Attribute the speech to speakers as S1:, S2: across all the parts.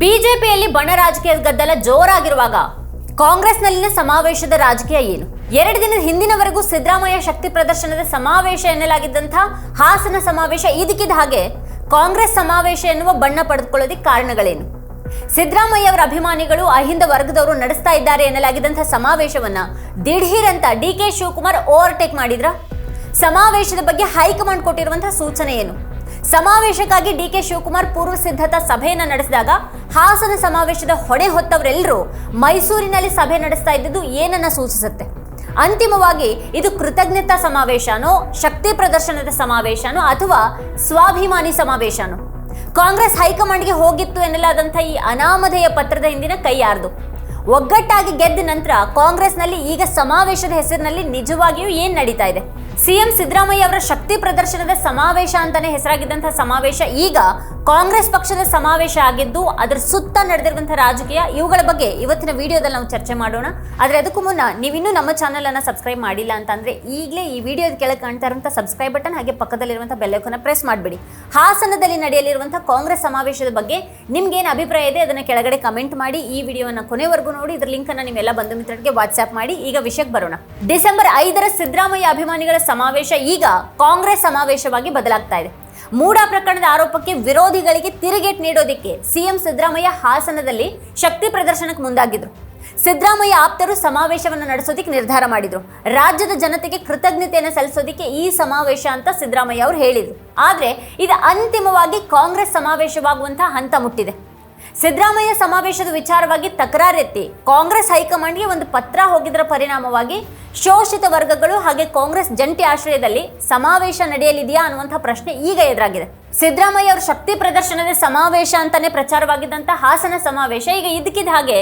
S1: ಬಿಜೆಪಿಯಲ್ಲಿ ಬಣ ರಾಜಕೀಯ ಗದ್ದಲ ಜೋರಾಗಿರುವಾಗ ಕಾಂಗ್ರೆಸ್ನಲ್ಲಿನ ಸಮಾವೇಶದ ರಾಜಕೀಯ ಏನು? ಎರಡು ದಿನದ ಹಿಂದಿನವರೆಗೂ ಸಿದ್ದರಾಮಯ್ಯ ಶಕ್ತಿ ಪ್ರದರ್ಶನದ ಸಮಾವೇಶ ಎನ್ನಲಾಗಿದ್ದಂಥ ಹಾಸನ ಸಮಾವೇಶ ಇದಕ್ಕಿದ್ದ ಹಾಗೆ ಕಾಂಗ್ರೆಸ್ ಸಮಾವೇಶ ಎನ್ನುವ ಬಣ್ಣ ಪಡೆದುಕೊಳ್ಳೋದಕ್ಕೆ ಕಾರಣಗಳೇನು? ಸಿದ್ದರಾಮಯ್ಯ ಅವರ ಅಭಿಮಾನಿಗಳು ಅಹಿಂದ ವರ್ಗದವರು ನಡೆಸ್ತಾ ಇದ್ದಾರೆ ಎನ್ನಲಾಗಿದ್ದಂಥ ಸಮಾವೇಶವನ್ನ ದಿಢೀರ್ ಅಂತ ಡಿ ಕೆ ಶಿವಕುಮಾರ್ ಓವರ್ಟೇಕ್ ಮಾಡಿದ್ರ? ಸಮಾವೇಶದ ಬಗ್ಗೆ ಹೈಕಮಾಂಡ್ ಕೊಟ್ಟಿರುವಂತಹ ಸೂಚನೆ ಏನು? ಸಮಾವೇಶಕ್ಕಾಗಿ ಡಿಕೆ ಶಿವಕುಮಾರ್ ಪೂರ್ವ ಸಿದ್ಧತಾ ಸಭೆಯನ್ನ ನಡೆಸಿದಾಗ ಹಾಸನ ಸಮಾವೇಶದ ಹೊಣೆ ಹೊತ್ತವರೆಲ್ಲರೂ ಮೈಸೂರಿನಲ್ಲಿ ಸಭೆ ನಡೆಸ್ತಾ ಇದ್ದುದು ಏನನ್ನ ಸೂಚಿಸುತ್ತೆ? ಅಂತಿಮವಾಗಿ ಇದು ಕೃತಜ್ಞತಾ ಸಮಾವೇಶನೋ, ಶಕ್ತಿ ಪ್ರದರ್ಶನದ ಸಮಾವೇಶನೋ ಅಥವಾ ಸ್ವಾಭಿಮಾನಿ ಸಮಾವೇಶನೋ? ಕಾಂಗ್ರೆಸ್ ಹೈಕಮಾಂಡ್ಗೆ ಹೋಗಿತ್ತು ಎನ್ನಲಾದಂಥ ಈ ಅನಾಮಧೇಯ ಪತ್ರದ ಹಿಂದಿನ ಕೈ ಯಾರ್ದು? ಒಗ್ಗಟ್ಟಾಗಿ ಗೆದ್ದ ನಂತರ ಕಾಂಗ್ರೆಸ್ನಲ್ಲಿ ಈಗ ಸಮಾವೇಶದ ಹೆಸರಿನಲ್ಲಿ ನಿಜವಾಗಿಯೂ ಏನ್ ನಡೀತಾ ಇದೆ? ಸಿಎಂ ಸಿದ್ದರಾಮಯ್ಯ ಅವರ ಶಕ್ತಿ ಪ್ರದರ್ಶನದ ಸಮಾವೇಶ ಅಂತಾನೆ ಹೆಸರಾಗಿದ್ದಂತಹ ಸಮಾವೇಶ ಈಗ ಕಾಂಗ್ರೆಸ್ ಪಕ್ಷದ ಸಮಾವೇಶ ಆಗಿದ್ದು, ಅದರ ಸುತ್ತ ನಡೆದಿರುವಂತಹ ರಾಜಕೀಯ ಇವುಗಳ ಬಗ್ಗೆ ಇವತ್ತಿನ ವಿಡಿಯೋದಲ್ಲಿ ನಾವು ಚರ್ಚೆ ಮಾಡೋಣ. ಆದರೆ ಅದಕ್ಕೂ ಮುನ್ನ ನೀವಿನ್ನೂ ನಮ್ಮ ಚಾನಲ್ ಅನ್ನು ಸಬ್ಸ್ಕ್ರೈಬ್ ಮಾಡಿಲ್ಲ ಅಂತಂದ್ರೆ ಈಗಲೇ ಈ ವಿಡಿಯೋದ ಕೆಳಗೆ ಕಾಣ್ತಾ ಇರುವಂತಹ ಸಬ್ಸ್ಕ್ರೈಬ್ ಬಟನ್ ಹಾಗೆ ಪಕ್ಕದಲ್ಲಿರುವಂತಹ ಬೆಲ್ಲೈಕನ್ನ ಪ್ರೆಸ್ ಮಾಡಬೇಡಿ. ಹಾಸನದಲ್ಲಿ ನಡೆಯಲಿರುವಂತಹ ಕಾಂಗ್ರೆಸ್ ಸಮಾವೇಶದ ಬಗ್ಗೆ ನಿಮ್ಗೆ ಏನು ಅಭಿಪ್ರಾಯ ಇದೆ ಅದನ್ನ ಕೆಳಗಡೆ ಕಮೆಂಟ್ ಮಾಡಿ, ಈ ವಿಡಿಯೋನ ಕೊನೆವರೆಗೂ ನೋಡಿ, ಇದ್ರ ಲಿಂಕ್ ಅನ್ನ ನೀವೆಲ್ಲ ಬಂಧು ಮಿತ್ರರಿಗೆ ವಾಟ್ಸ್ಆಪ್ ಮಾಡಿ, ಈಗ ವಿಷಯಕ್ಕೆ ಬರೋಣ. ಡಿಸೆಂಬರ್ ಐದರ ಸಿದ್ದರಾಮಯ್ಯ ಅಭಿಮಾನಿಗಳ ಸಮಾವೇಶ ಈಗ ಕಾಂಗ್ರೆಸ್ ಸಮಾವೇಶವಾಗಿ ಬದಲಾಗ್ತಾ ಇದೆ. ಮೂಡ ಪ್ರಕರಣದ ಆರೋಪಕ್ಕೆ ವಿರೋಧಿಗಳಿಗೆ ತಿರುಗೇಟ್ ನೀಡೋದಿಕ್ಕೆ ಸಿಎಂ ಸಿದ್ದರಾಮಯ್ಯ ಹಾಸನದಲ್ಲಿ ಶಕ್ತಿ ಪ್ರದರ್ಶನಕ್ಕೆ ಮುಂದಾಗಿದ್ರು. ಸಿದ್ದರಾಮಯ್ಯ ಆಪ್ತರು ಸಮಾವೇಶವನ್ನು ನಡೆಸೋದಿಕ್ಕೆ ನಿರ್ಧಾರ ಮಾಡಿದ್ರು. ರಾಜ್ಯದ ಜನತೆಗೆ ಕೃತಜ್ಞತೆಯನ್ನು ಸಲ್ಲಿಸೋದಿಕ್ಕೆ ಈ ಸಮಾವೇಶ ಅಂತ ಸಿದ್ದರಾಮಯ್ಯ ಅವರು ಹೇಳಿದರು. ಆದರೆ, ಇದು ಅಂತಿಮವಾಗಿ ಕಾಂಗ್ರೆಸ್ ಸಮಾವೇಶವಾಗುವಂತಹ ಹಂತ ಮುಟ್ಟಿದೆ. ಸಿದ್ದರಾಮಯ್ಯ ಸಮಾವೇಶದ ವಿಚಾರವಾಗಿ ತಕರಾರೆತ್ತಿ ಕಾಂಗ್ರೆಸ್ ಹೈಕಮಾಂಡ್ಗೆ ಒಂದು ಪತ್ರ ಹೋಗಿದ್ದರ ಪರಿಣಾಮವಾಗಿ ಶೋಷಿತ ವರ್ಗಗಳು ಹಾಗೆ ಕಾಂಗ್ರೆಸ್ ಜಂಟಿ ಆಶ್ರಯದಲ್ಲಿ ಸಮಾವೇಶ ನಡೆಯಲಿದೆಯಾ ಅನ್ನುವಂಥ ಪ್ರಶ್ನೆ ಈಗ ಎದುರಾಗಿದೆ. ಸಿದ್ದರಾಮಯ್ಯ ಅವರ ಶಕ್ತಿ ಪ್ರದರ್ಶನದ ಸಮಾವೇಶ ಅಂತಾನೆ ಪ್ರಚಾರವಾಗಿದ್ದಂಥ ಹಾಸನ ಸಮಾವೇಶ. ಈಗ ಇದಕ್ಕಿದ ಹಾಗೆ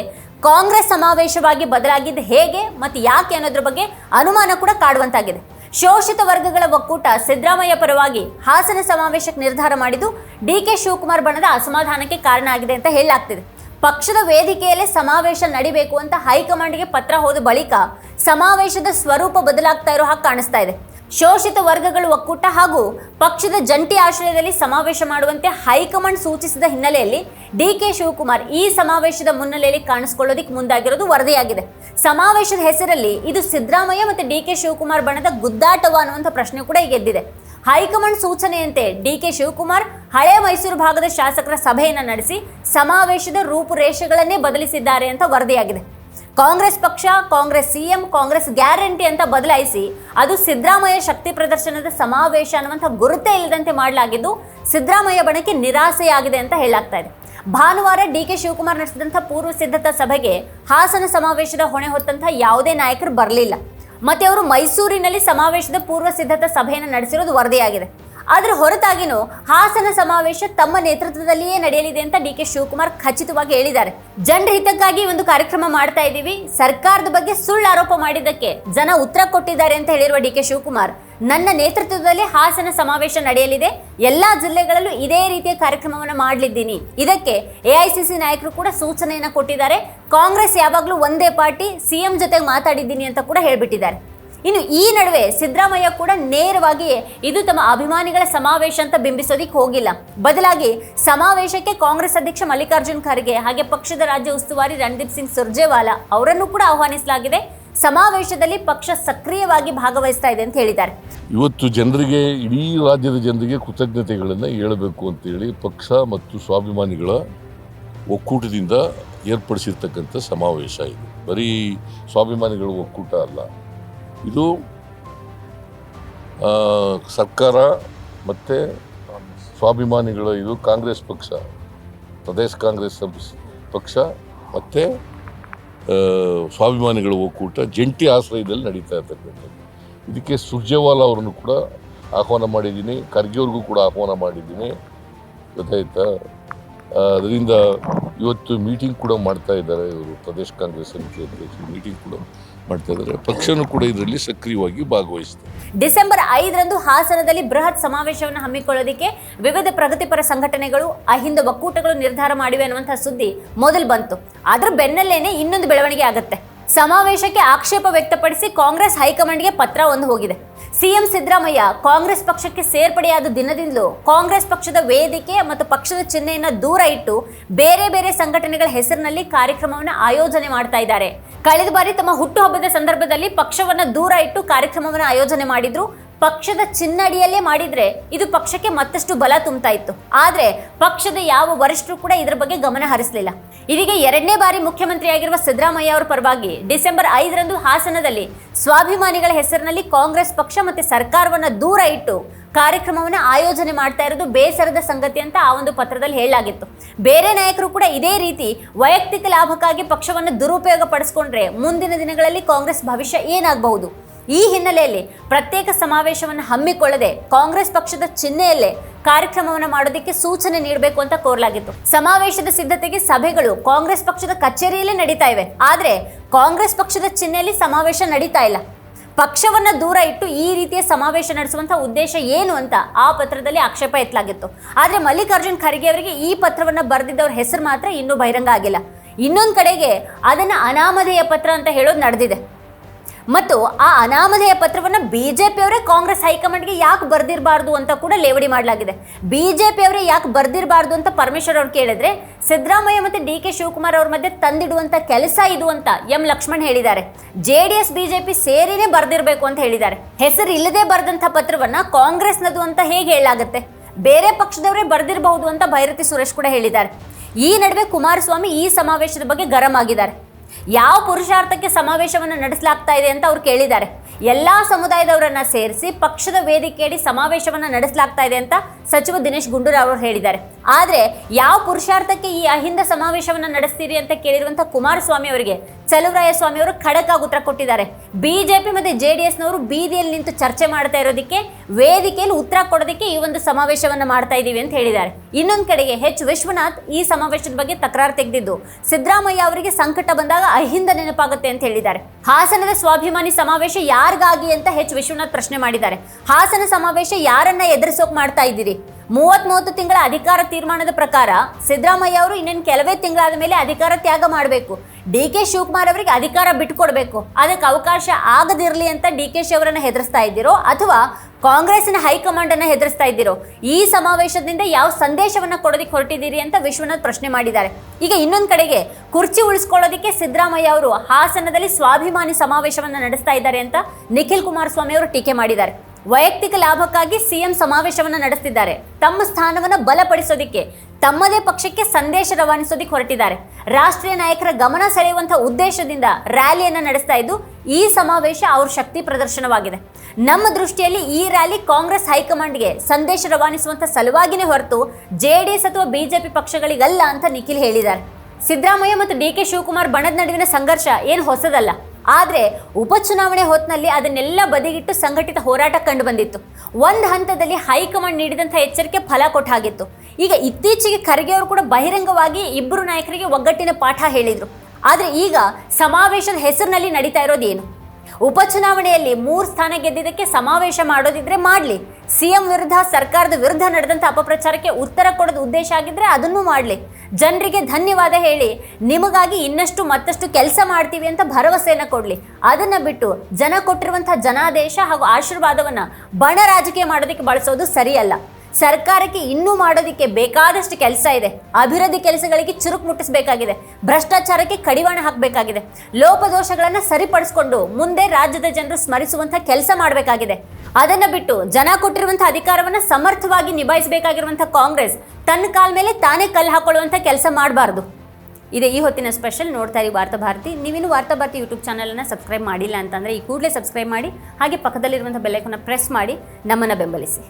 S1: ಕಾಂಗ್ರೆಸ್ ಸಮಾವೇಶವಾಗಿ ಬದಲಾಗಿದ್ದು ಹೇಗೆ ಮತ್ತು ಯಾಕೆ ಅನ್ನೋದ್ರ ಬಗ್ಗೆ ಅನುಮಾನ ಕೂಡ ಕಾಡುವಂತಾಗಿದೆ. ಶೋಷಿತ ವರ್ಗಗಳ ಒಕ್ಕೂಟ ಸಿದ್ದರಾಮಯ್ಯ ಪರವಾಗಿ ಹಾಸನ ಸಮಾವೇಶಕ್ಕೆ ನಿರ್ಧಾರ ಮಾಡಿದ್ದು ಡಿ ಕೆ ಶಿವಕುಮಾರ್ ಬಣದ ಅಸಮಾಧಾನಕ್ಕೆ ಕಾರಣ ಆಗಿದೆ ಅಂತ ಹೇಳಲಾಗ್ತಿದೆ. ಪಕ್ಷದ ವೇದಿಕೆಯಲ್ಲೇ ಸಮಾವೇಶ ನಡಿಬೇಕು ಅಂತ ಹೈಕಮಾಂಡ್ಗೆ ಪತ್ರ ಹೋದ ಬಳಿಕ ಸಮಾವೇಶದ ಸ್ವರೂಪ ಬದಲಾಗ್ತಾ ಇರೋ ಹಾಗೆ ಕಾಣಿಸ್ತಾ ಇದೆ. ಶೋಷಿತ ವರ್ಗಗಳ ಒಕ್ಕೂಟ ಹಾಗೂ ಪಕ್ಷದ ಜಂಟಿ ಆಶ್ರಯದಲ್ಲಿ ಸಮಾವೇಶ ಮಾಡುವಂತೆ ಹೈಕಮಾಂಡ್ ಸೂಚಿಸಿದ ಹಿನ್ನೆಲೆಯಲ್ಲಿ ಡಿ ಕೆ ಶಿವಕುಮಾರ್ ಈ ಸಮಾವೇಶದ ಮುನ್ನೆಲೆಯಲ್ಲಿ ಕಾಣಿಸಿಕೊಳ್ಳೋದಿಕ್ಕೆ ಮುಂದಾಗಿರೋದು ವರದಿಯಾಗಿದೆ. ಸಮಾವೇಶದ ಹೆಸರಲ್ಲಿ ಇದು ಸಿದ್ದರಾಮಯ್ಯ ಮತ್ತು ಡಿ ಕೆ ಶಿವಕುಮಾರ್ ಬಣದ ಗುದ್ದಾಟವ ಅನ್ನುವಂಥ ಪ್ರಶ್ನೆ ಕೂಡ ಈಗ ಎದ್ದಿದೆ. ಹೈಕಮಾಂಡ್ ಸೂಚನೆಯಂತೆ ಡಿ ಕೆ ಶಿವಕುಮಾರ್ ಹಳೆ ಮೈಸೂರು ಭಾಗದ ಶಾಸಕರ ಸಭೆಯನ್ನು ನಡೆಸಿ ಸಮಾವೇಶದ ರೂಪುರೇಷೆಗಳನ್ನೇ ಬದಲಿಸಿದ್ದಾರೆ ಅಂತ ವರದಿಯಾಗಿದೆ. ಕಾಂಗ್ರೆಸ್ ಪಕ್ಷ, ಕಾಂಗ್ರೆಸ್ ಸಿಎಂ ಕಾಂಗ್ರೆಸ್ ಗ್ಯಾರಂಟಿ ಅಂತ ಬದಲಾಯಿಸಿ ಅದು ಸಿದ್ದರಾಮಯ್ಯ ಶಕ್ತಿ ಪ್ರದರ್ಶನದ ಸಮಾವೇಶ ಅನ್ನುವಂಥ ಗುರುತೇ ಇಲ್ಲದಂತೆ ಮಾಡಲಾಗಿದ್ದು ಸಿದ್ದರಾಮಯ್ಯ ಬಣಕ್ಕೆ ನಿರಾಸೆಯಾಗಿದೆ ಅಂತ ಹೇಳಲಾಗ್ತಾ ಇದೆ. ಭಾನುವಾರ ಡಿ ಕೆ ಶಿವಕುಮಾರ್ ನಡೆಸಿದಂಥ ಪೂರ್ವ ಸಿದ್ಧತಾ ಸಭೆಗೆ ಹಾಸನ ಸಮಾವೇಶದ ಹೊಣೆ ಹೊತ್ತಂಥ ಯಾವುದೇ ನಾಯಕರು ಬರಲಿಲ್ಲ. ಮತ್ತೆ ಅವರು ಮೈಸೂರಿನಲ್ಲಿ ಸಮಾವೇಶದ ಪೂರ್ವ ಸಿದ್ಧತಾ ಸಭೆಯನ್ನು ನಡೆಸಿರೋದು ವರದಿಯಾಗಿದೆ. ಅದರ ಹೊರತಾಗಿನೂ ಹಾಸನ ಸಮಾವೇಶ ತಮ್ಮ ನೇತೃತ್ವದಲ್ಲಿಯೇ ನಡೆಯಲಿದೆ ಅಂತ ಡಿ ಕೆ ಶಿವಕುಮಾರ್ ಖಚಿತವಾಗಿ ಹೇಳಿದ್ದಾರೆ. ಜನರ ಹಿತಕ್ಕಾಗಿ ಒಂದು ಕಾರ್ಯಕ್ರಮ ಮಾಡ್ತಾ ಇದ್ದೀವಿ. ಸರ್ಕಾರದ ಬಗ್ಗೆ ಸುಳ್ಳು ಆರೋಪ ಮಾಡಿದ್ದಕ್ಕೆ ಜನ ಉತ್ತರ ಕೊಟ್ಟಿದ್ದಾರೆ ಅಂತ ಹೇಳಿರುವ ಡಿ ಕೆ ಶಿವಕುಮಾರ್, ನನ್ನ ನೇತೃತ್ವದಲ್ಲಿ ಹಾಸನ ಸಮಾವೇಶ ನಡೆಯಲಿದೆ. ಎಲ್ಲಾ ಜಿಲ್ಲೆಗಳಲ್ಲೂ ಇದೇ ರೀತಿಯ ಕಾರ್ಯಕ್ರಮವನ್ನು ಮಾಡಲಿದ್ದೀನಿ. ಇದಕ್ಕೆ ಎಐಸಿಸಿ ನಾಯಕರು ಕೂಡ ಸೂಚನೆಯನ್ನು ಕೊಟ್ಟಿದ್ದಾರೆ. ಕಾಂಗ್ರೆಸ್ ಯಾವಾಗಲೂ ಒಂದೇ ಪಾರ್ಟಿ ಸಿಎಂ ಜೊತೆ ಮಾತಾಡಿದ್ದೀನಿ ಅಂತ ಕೂಡ ಹೇಳ್ಬಿಟ್ಟಿದ್ದಾರೆ. ಇನ್ನು ಈ ನಡುವೆ ಸಿದ್ದರಾಮಯ್ಯ ಕೂಡ ನೇರವಾಗಿ ಇದು ತಮ್ಮ ಅಭಿಮಾನಿಗಳ ಸಮಾವೇಶ ಅಂತ ಬಿಂಬಿಸೋದಿಕ್ಕೆ ಹೋಗಿಲ್ಲ. ಬದಲಾಗಿ ಸಮಾವೇಶಕ್ಕೆ ಕಾಂಗ್ರೆಸ್ ಅಧ್ಯಕ್ಷ ಮಲ್ಲಿಕಾರ್ಜುನ್ ಖರ್ಗೆ ಹಾಗೆ ಪಕ್ಷದ ರಾಜ್ಯ ಉಸ್ತುವಾರಿ ರಣದೀಪ್ ಸಿಂಗ್ ಸುರ್ಜೇವಾಲಾ ಅವರನ್ನು ಕೂಡ ಆಹ್ವಾನಿಸಲಾಗಿದೆ. ಸಮಾವೇಶದಲ್ಲಿ ಪಕ್ಷ ಸಕ್ರಿಯವಾಗಿ ಭಾಗವಹಿಸ್ತಾ ಇದೆ ಅಂತ ಹೇಳಿದ್ದಾರೆ.
S2: ಇವತ್ತು ಜನರಿಗೆ, ಇಡೀ ರಾಜ್ಯದ ಜನರಿಗೆ ಕೃತಜ್ಞತೆಗಳನ್ನು ಹೇಳಬೇಕು ಅಂತೇಳಿ ಪಕ್ಷ ಮತ್ತು ಸ್ವಾಭಿಮಾನಿಗಳ ಒಕ್ಕೂಟದಿಂದ ಏರ್ಪಡಿಸಿರ್ತಕ್ಕಂಥ ಸಮಾವೇಶ ಇದು. ಬರೀ ಸ್ವಾಭಿಮಾನಿಗಳ ಒಕ್ಕೂಟ ಅಲ್ಲ ಇದು ಸರ್ಕಾರ ಮತ್ತು ಸ್ವಾಭಿಮಾನಿಗಳ, ಇದು ಕಾಂಗ್ರೆಸ್ ಪಕ್ಷ, ಪ್ರದೇಶ ಕಾಂಗ್ರೆಸ್ ಪಕ್ಷ ಮತ್ತು ಸ್ವಾಭಿಮಾನಿಗಳ ಒಕ್ಕೂಟ ಜಂಟಿ ಆಶ್ರಯದಲ್ಲಿ ನಡೀತಾ ಇರ್ತಕ್ಕಂಥದ್ದು. ಇದಕ್ಕೆ ಸುರ್ಜೇವಾಲಾ ಅವರನ್ನು ಕೂಡ ಆಹ್ವಾನ ಮಾಡಿದ್ದೀನಿ ಖರ್ಗೆ ಅವ್ರಿಗೂ ಕೂಡ ಆಹ್ವಾನ ಮಾಡಿದ್ದೀನಿ. ಗೊತ್ತಾಯ್ತಾ? ಅದರಿಂದ ಇವತ್ತು ಮೀಟಿಂಗ್ ಕೂಡ ಮಾಡ್ತಾ ಇದ್ದಾರೆ ಇವರು, ಪ್ರದೇಶ ಕಾಂಗ್ರೆಸ್ ಸಮಿತಿ ಅಧ್ಯಕ್ಷರು. ಮೀಟಿಂಗ್ ಕೂಡ ಮಾಡ್ತಾ ಇದ್ದಾರೆ. ಕೂಡ ಇದರಲ್ಲಿ ಸಕ್ರಿಯವಾಗಿ ಭಾಗವಹಿಸಿದೆ
S1: ಡಿಸೆಂಬರ್ ಐದರಂದು ಹಾಸನದಲ್ಲಿ ಬೃಹತ್ ಸಮಾವೇಶವನ್ನು ಹಮ್ಮಿಕೊಳ್ಳೋದಕ್ಕೆ ವಿವಿಧ ಪ್ರಗತಿಪರ ಸಂಘಟನೆಗಳು, ಅಹಿಂದ ಒಕ್ಕೂಟಗಳು ನಿರ್ಧಾರ ಮಾಡಿವೆ ಅನ್ನುವಂಥ ಸುದ್ದಿ ಮೊದಲು ಬಂತು. ಅದರ ಬೆನ್ನಲ್ಲೇನೆ ಇನ್ನೊಂದು ಬೆಳವಣಿಗೆ ಆಗುತ್ತೆ. ಸಮಾವೇಶಕ್ಕೆ ಆಕ್ಷೇಪ ವ್ಯಕ್ತಪಡಿಸಿ ಕಾಂಗ್ರೆಸ್ ಹೈಕಮಾಂಡ್ಗೆ ಪತ್ರ ಒಂದು ಹೋಗಿದೆ. ಸಿಎಂ ಸಿದ್ದರಾಮಯ್ಯ ಕಾಂಗ್ರೆಸ್ ಪಕ್ಷಕ್ಕೆ ಸೇರ್ಪಡೆಯಾದ ದಿನದಿಂದಲೂ ಕಾಂಗ್ರೆಸ್ ಪಕ್ಷದ ವೇದಿಕೆ ಮತ್ತು ಪಕ್ಷದ ಚಿಹ್ನೆಯನ್ನ ದೂರ ಇಟ್ಟು ಬೇರೆ ಬೇರೆ ಸಂಘಟನೆಗಳ ಹೆಸರಿನಲ್ಲಿ ಕಾರ್ಯಕ್ರಮವನ್ನು ಆಯೋಜನೆ ಮಾಡ್ತಾ ಇದ್ದಾರೆ. ಕಳೆದ ಬಾರಿ ತಮ್ಮ ಹುಟ್ಟುಹಬ್ಬದ ಸಂದರ್ಭದಲ್ಲಿ ಪಕ್ಷವನ್ನ ದೂರ ಇಟ್ಟು ಕಾರ್ಯಕ್ರಮವನ್ನು ಆಯೋಜನೆ ಮಾಡಿದ್ರು. ಪಕ್ಷದ ಚಿನ್ನಡಿಯಲ್ಲೇ ಮಾಡಿದ್ರೆ ಇದು ಪಕ್ಷಕ್ಕೆ ಮತ್ತಷ್ಟು ಬಲ ತುಂಬ್ತಾ ಇತ್ತು. ಆದ್ರೆ ಪಕ್ಷದ ಯಾವ ವರಿಷ್ಠರು ಕೂಡ ಇದರ ಬಗ್ಗೆ ಗಮನ ಹರಿಸಲಿಲ್ಲ. ಇದೀಗ ಎರಡನೇ ಬಾರಿ ಮುಖ್ಯಮಂತ್ರಿಯಾಗಿರುವ ಸಿದ್ದರಾಮಯ್ಯ ಅವರ ಪರವಾಗಿ ಡಿಸೆಂಬರ್ ಐದರಂದು ಹಾಸನದಲ್ಲಿ ಸ್ವಾಭಿಮಾನಿಗಳ ಹೆಸರಿನಲ್ಲಿ ಕಾಂಗ್ರೆಸ್ ಪಕ್ಷ ಮತ್ತೆ ಸರ್ಕಾರವನ್ನ ದೂರ ಇಟ್ಟು ಕಾರ್ಯಕ್ರಮವನ್ನು ಆಯೋಜನೆ ಮಾಡ್ತಾ ಇರೋದು ಬೇಸರದ ಸಂಗತಿ ಅಂತ ಆ ಒಂದು ಪತ್ರದಲ್ಲಿ ಹೇಳಲಾಗಿತ್ತು. ಬೇರೆ ನಾಯಕರು ಕೂಡ ಇದೇ ರೀತಿ ವೈಯಕ್ತಿಕ ಲಾಭಕ್ಕಾಗಿ ಪಕ್ಷವನ್ನು ದುರುಪಯೋಗ ಪಡಿಸ್ಕೊಂಡ್ರೆ ಮುಂದಿನ ದಿನಗಳಲ್ಲಿ ಕಾಂಗ್ರೆಸ್ ಭವಿಷ್ಯ ಏನಾಗಬಹುದು? ಈ ಹಿನ್ನೆಲೆಯಲ್ಲಿ ಪ್ರತ್ಯೇಕ ಸಮಾವೇಶವನ್ನು ಹಮ್ಮಿಕೊಳ್ಳದೆ ಕಾಂಗ್ರೆಸ್ ಪಕ್ಷದ ಚಿಹ್ನೆಯಲ್ಲೇ ಕಾರ್ಯಕ್ರಮವನ್ನು ಮಾಡೋದಕ್ಕೆ ಸೂಚನೆ ನೀಡಬೇಕು ಅಂತ ಕೋರಲಾಗಿತ್ತು. ಸಮಾವೇಶದ ಸಿದ್ಧತೆಗೆ ಸಭೆಗಳು ಕಾಂಗ್ರೆಸ್ ಪಕ್ಷದ ಕಚೇರಿಯಲ್ಲೇ ನಡೀತಾ ಇವೆ. ಆದರೆ ಕಾಂಗ್ರೆಸ್ ಪಕ್ಷದ ಚಿಹ್ನೆಯಲ್ಲಿ ಸಮಾವೇಶ ನಡೀತಾ ಇಲ್ಲ. ಪಕ್ಷವನ್ನು ದೂರ ಇಟ್ಟು ಈ ರೀತಿಯ ಸಮಾವೇಶ ನಡೆಸುವಂತ ಉದ್ದೇಶ ಏನು ಅಂತ ಆ ಪತ್ರದಲ್ಲಿ ಆಕ್ಷೇಪ ಎತ್ತಲಾಗಿತ್ತು. ಆದರೆ ಮಲ್ಲಿಕಾರ್ಜುನ್ ಖರ್ಗೆ ಅವರಿಗೆ ಈ ಪತ್ರವನ್ನು ಬರೆದಿದ್ದವ್ರ ಹೆಸರು ಮಾತ್ರ ಇನ್ನೂ ಬಹಿರಂಗ ಆಗಿಲ್ಲ. ಇನ್ನೊಂದು ಕಡೆಗೆ ಅದನ್ನು ಅನಾಮಧೇಯ ಪತ್ರ ಅಂತ ಹೇಳೋದು ನಡೆದಿದೆ. ಮತ್ತು ಆ ಅನಾಮಧೇಯ ಪತ್ರವನ್ನು ಬಿಜೆಪಿಯವರೇ ಕಾಂಗ್ರೆಸ್ ಹೈಕಮಾಂಡ್ಗೆ ಯಾಕೆ ಬರ್ದಿರಬಾರ್ದು ಅಂತ ಕೂಡ ಲೇವಡಿ ಮಾಡಲಾಗಿದೆ. ಬಿಜೆಪಿಯವರೇ ಯಾಕೆ ಬರ್ದಿರಬಾರ್ದು ಅಂತ ಪರಮೇಶ್ವರ್ ಅವ್ರು ಕೇಳಿದ್ರೆ, ಸಿದ್ದರಾಮಯ್ಯ ಮತ್ತು ಡಿ ಕೆ ಶಿವಕುಮಾರ್ ಅವ್ರ ಮಧ್ಯೆ ತಂದಿಡುವಂತ ಕೆಲಸ ಇದು ಅಂತ ಎಂ ಲಕ್ಷ್ಮಣ್ ಹೇಳಿದ್ದಾರೆ. ಜೆ ಡಿ ಎಸ್, ಬಿಜೆಪಿ ಸೇರಿನೇ ಬರ್ದಿರಬೇಕು ಅಂತ ಹೇಳಿದ್ದಾರೆ. ಹೆಸರು ಇಲ್ಲದೆ ಬರೆದಂಥ ಪತ್ರವನ್ನ ಕಾಂಗ್ರೆಸ್ನದು ಅಂತ ಹೇಗೆ ಹೇಳಲಾಗುತ್ತೆ? ಬೇರೆ ಪಕ್ಷದವರೇ ಬರ್ದಿರಬಹುದು ಅಂತ ಭೈರತಿ ಸುರೇಶ್ ಕೂಡ ಹೇಳಿದ್ದಾರೆ. ಈ ನಡುವೆ ಕುಮಾರಸ್ವಾಮಿ ಈ ಸಮಾವೇಶದ ಬಗ್ಗೆ ಗರಂ ಆಗಿದ್ದಾರೆ. ಯಾವ ಪುರುಷಾರ್ಥಕ್ಕೆ ಸಮಾವೇಶವನ್ನು ನಡೆಸಲಾಗ್ತಾ ಇದೆ ಅಂತ ಅವ್ರು ಕೇಳಿದ್ದಾರೆ. ಎಲ್ಲ ಸಮುದಾಯದವರನ್ನ ಸೇರಿಸಿ ಪಕ್ಷದ ವೇದಿಕೆಯಡಿ ಸಮಾವೇಶವನ್ನ ನಡೆಸಲಾಗ್ತಾ ಇದೆ ಅಂತ ಸಚಿವ ದಿನೇಶ್ ಗುಂಡೂರಾವ್ ಅವರು ಹೇಳಿದ್ದಾರೆ. ಆದರೆ ಯಾವ ಪುರುಷಾರ್ಥಕ್ಕೆ ಈ ಅಹಿಂದ ಸಮಾವೇಶವನ್ನ ನಡೆಸ್ತೀರಿ ಅಂತ ಕೇಳಿರುವಂಥ ಕುಮಾರಸ್ವಾಮಿ ಅವರಿಗೆ ಚಲುವರಾಯ ಸ್ವಾಮಿ ಅವರು ಖಡಕ್ ಆಗಿ ಉತ್ತರ ಕೊಟ್ಟಿದ್ದಾರೆ. ಬಿಜೆಪಿ ಮತ್ತೆ ಜೆ ಡಿ ಎಸ್ನವರು ಬೀದಿಯಲ್ಲಿ ನಿಂತು ಚರ್ಚೆ ಮಾಡ್ತಾ ಇರೋದಕ್ಕೆ, ವೇದಿಕೆಯಲ್ಲಿ ಉತ್ತರ ಕೊಡೋದಕ್ಕೆ ಈ ಒಂದು ಸಮಾವೇಶವನ್ನು ಮಾಡ್ತಾ ಇದ್ದೀವಿ ಅಂತ ಹೇಳಿದ್ದಾರೆ. ಇನ್ನೊಂದು ಕಡೆಗೆ ಹೆಚ್ ವಿಶ್ವನಾಥ್ ಈ ಸಮಾವೇಶದ ಬಗ್ಗೆ ತಕರಾರು ತೆಗೆದಿದ್ದು, ಸಿದ್ದರಾಮಯ್ಯ ಅವರಿಗೆ ಸಂಕಟ ಬಂದಾಗ ಅಹಿಂದ ನೆನಪಾಗುತ್ತೆ ಅಂತ ಹೇಳಿದ್ದಾರೆ. ಹಾಸನದ ಸ್ವಾಭಿಮಾನಿ ಸಮಾವೇಶ ಯಾರಿಗಾಗಿ ಅಂತ ಹೆಚ್ ವಿಶ್ವನಾಥ್ ಪ್ರಶ್ನೆ ಮಾಡಿದ್ದಾರೆ. ಹಾಸನ ಸಮಾವೇಶ ಯಾರನ್ನ ಎದುರಿಸೋಕೆ ಮಾಡ್ತಾ ಇದ್ದೀರಿ? ಮೂವತ್ ಮೂವತ್ತು ತಿಂಗಳ ಅಧಿಕಾರ ತೀರ್ಮಾನದ ಪ್ರಕಾರ ಸಿದ್ದರಾಮಯ್ಯ ಅವರು ಇನ್ನೇನು ಕೆಲವೇ ತಿಂಗಳಾದ ಮೇಲೆ ಅಧಿಕಾರ ತ್ಯಾಗ ಮಾಡಬೇಕು. ಡಿ ಕೆ ಶಿವಕುಮಾರ್ ಅವರಿಗೆ ಅಧಿಕಾರ ಬಿಟ್ಟುಕೊಡ್ಬೇಕು. ಅದಕ್ಕೆ ಅವಕಾಶ ಆಗದಿರಲಿ ಅಂತ ಡಿ ಕೆ ಶಿ ಅವರನ್ನು ಹೆದರಿಸ್ತಾ ಇದ್ದೀರೋ ಅಥವಾ ಕಾಂಗ್ರೆಸ್ನ ಹೈಕಮಾಂಡ್ ಅನ್ನು ಹೆದರಿಸ್ತಾ ಇದ್ದೀರೋ, ಈ ಸಮಾವೇಶದಿಂದ ಯಾವ ಸಂದೇಶವನ್ನು ಕೊಡೋದಕ್ಕೆ ಹೊರಟಿದ್ದೀರಿ ಅಂತ ವಿಶ್ವನಾಥ್ ಪ್ರಶ್ನೆ ಮಾಡಿದ್ದಾರೆ. ಈಗ ಇನ್ನೊಂದು ಕಡೆಗೆ ಕುರ್ಚಿ ಉಳಿಸ್ಕೊಳ್ಳೋದಕ್ಕೆ ಸಿದ್ದರಾಮಯ್ಯ ಅವರು ಹಾಸನದಲ್ಲಿ ಸ್ವಾಭಿಮಾನಿ ಸಮಾವೇಶವನ್ನು ನಡೆಸ್ತಾ ಇದ್ದಾರೆ ಅಂತ ನಿಖಿಲ್ ಕುಮಾರಸ್ವಾಮಿ ಅವರು ಟೀಕೆ ಮಾಡಿದ್ದಾರೆ. ವೈಯಕ್ತಿಕ ಲಾಭಕ್ಕಾಗಿ ಸಿಎಂ ಸಮಾವೇಶವನ್ನ ನಡೆಸ್ತಿದ್ದಾರೆ. ತಮ್ಮ ಸ್ಥಾನವನ್ನು ಬಲಪಡಿಸೋದಿಕ್ಕೆ, ತಮ್ಮದೇ ಪಕ್ಷಕ್ಕೆ ಸಂದೇಶ ರವಾನಿಸೋದಿಕ್ಕೆ ಹೊರಟಿದ್ದಾರೆ. ರಾಷ್ಟ್ರೀಯ ನಾಯಕರ ಗಮನ ಸೆಳೆಯುವಂತಹ ಉದ್ದೇಶದಿಂದ ರ್ಯಾಲಿಯನ್ನು ನಡೆಸ್ತಾ ಇದ್ದು, ಈ ಸಮಾವೇಶ ಅವ್ರ ಶಕ್ತಿ ಪ್ರದರ್ಶನವಾಗಿದೆ. ನಮ್ಮ ದೃಷ್ಟಿಯಲ್ಲಿ ಈ ರ್ಯಾಲಿ ಕಾಂಗ್ರೆಸ್ ಹೈಕಮಾಂಡ್ಗೆ ಸಂದೇಶ ರವಾನಿಸುವಂತ ಸಲುವಾಗಿನೇ ಹೊರತು ಜೆಡಿಎಸ್ ಅಥವಾ ಬಿಜೆಪಿ ಪಕ್ಷಗಳಿಗಲ್ಲ ಅಂತ ನಿಖಿಲ್ ಹೇಳಿದ್ದಾರೆ. ಸಿದ್ದರಾಮಯ್ಯ ಮತ್ತು ಡಿ ಕೆ ಶಿವಕುಮಾರ್ ಬಣದ ನಡುವಿನ ಸಂಘರ್ಷ ಏನು ಹೊಸದಲ್ಲ. ಆದರೆ ಉಪಚುನಾವಣೆ ಹೊತ್ತಿನಲ್ಲಿ ಅದನ್ನೆಲ್ಲ ಬದಿಗಿಟ್ಟು ಸಂಘಟಿತ ಹೋರಾಟ ಕಂಡು ಬಂದಿತ್ತು. ಒಂದು ಹಂತದಲ್ಲಿ ಹೈಕಮಾಂಡ್ ನೀಡಿದಂಥ ಎಚ್ಚರಿಕೆ ಫಲ ಕೊಟ್ಟ ಹಾಗಿತ್ತು ಈಗ ಇತ್ತೀಚೆಗೆ ಖರ್ಗೆ ಅವರು ಕೂಡ ಬಹಿರಂಗವಾಗಿ ಇಬ್ಬರು ನಾಯಕರಿಗೆ ಒಗ್ಗಟ್ಟಿನ ಪಾಠ ಹೇಳಿದರು. ಆದರೆ ಈಗ ಸಮಾವೇಶದ ಹೆಸರಿನಲ್ಲಿ ನಡೀತಾ ಇರೋದು ಏನು? ಉಪಚುನಾವಣೆಯಲ್ಲಿ ಮೂರು ಸ್ಥಾನ ಗೆದ್ದಿದ್ದಕ್ಕೆ ಸಮಾವೇಶ ಮಾಡೋದಿದ್ರೆ ಮಾಡಲಿ. ಸಿಎಂ ವಿರುದ್ಧ ಸರ್ಕಾರದ ವಿರುದ್ಧ ನಡೆದಂಥ ಅಪಪ್ರಚಾರಕ್ಕೆ ಉತ್ತರ ಕೊಡೋದು ಉದ್ದೇಶ ಆಗಿದ್ರೆ ಅದನ್ನು ಮಾಡಲಿ. ಜನರಿಗೆ ಧನ್ಯವಾದ ಹೇಳಿ, ನಿಮಗಾಗಿ ಇನ್ನಷ್ಟು ಮತ್ತಷ್ಟು ಕೆಲಸ ಮಾಡ್ತೀವಿ ಅಂತ ಭರವಸೆಯನ್ನು ಕೊಡಲಿ. ಅದನ್ನು ಬಿಟ್ಟು ಜನ ಕೊಟ್ಟಿರುವಂಥ ಜನಾದೇಶ ಹಾಗೂ ಆಶೀರ್ವಾದವನ್ನು ಬಣ ರಾಜಕೀಯ ಮಾಡೋದಕ್ಕೆ ಬಳಸೋದು ಸರಿಯಲ್ಲ. ಸರ್ಕಾರಕ್ಕೆ ಇನ್ನೂ ಮಾಡೋದಕ್ಕೆ ಬೇಕಾದಷ್ಟು ಕೆಲಸ ಇದೆ. ಅಭಿವೃದ್ಧಿ ಕೆಲಸಗಳಿಗೆ ಚುರುಕು ಮುಟ್ಟಿಸಬೇಕಾಗಿದೆ. ಭ್ರಷ್ಟಾಚಾರಕ್ಕೆ ಕಡಿವಾಣ ಹಾಕಬೇಕಾಗಿದೆ. ಲೋಪದೋಷಗಳನ್ನು ಸರಿಪಡಿಸ್ಕೊಂಡು ಮುಂದೆ ರಾಜ್ಯದ ಜನರು ಸ್ಮರಿಸುವಂಥ ಕೆಲಸ ಮಾಡಬೇಕಾಗಿದೆ. ಅದನ್ನ ಬಿಟ್ಟು ಜನ ಕೊಟ್ಟಿರುವಂಥ ಅಧಿಕಾರವನ್ನು ಸಮರ್ಥವಾಗಿ ನಿಭಾಯಿಸಬೇಕಾಗಿರುವಂಥ ಕಾಂಗ್ರೆಸ್ ತನ್ನ ಕಾಲ ಮೇಲೆ ತಾನೇ ಕಲ್ಲು ಹಾಕೊಳ್ಳುವಂಥ ಕೆಲಸ ಮಾಡಬಾರ್ದು. ಇದೆ ಈ ಹೊತ್ತಿನ ಸ್ಪೆಷಲ್ ನೋಡ್ತಾ ಇರಿ ವಾರ್ತಾ ಭಾರತಿ. ನೀವಿನ್ನು ವಾರ್ತಾ ಭಾರತಿ ಯೂಟ್ಯೂಬ್ ಚಾನಲನ್ನು ಸಬ್ಸ್ಕ್ರೈಬ್ ಮಾಡಿಲ್ಲ ಅಂತಂದರೆ ಈ ಕೂಡಲೇ ಸಬ್ಸ್ಕ್ರೈಬ್ ಮಾಡಿ, ಹಾಗೆ ಪಕ್ಕದಲ್ಲಿರುವಂಥ ಬೆಲ್ಲೈಕನ್ನ ಪ್ರೆಸ್ ಮಾಡಿ, ನಮ್ಮನ್ನು ಬೆಂಬಲಿಸಿ.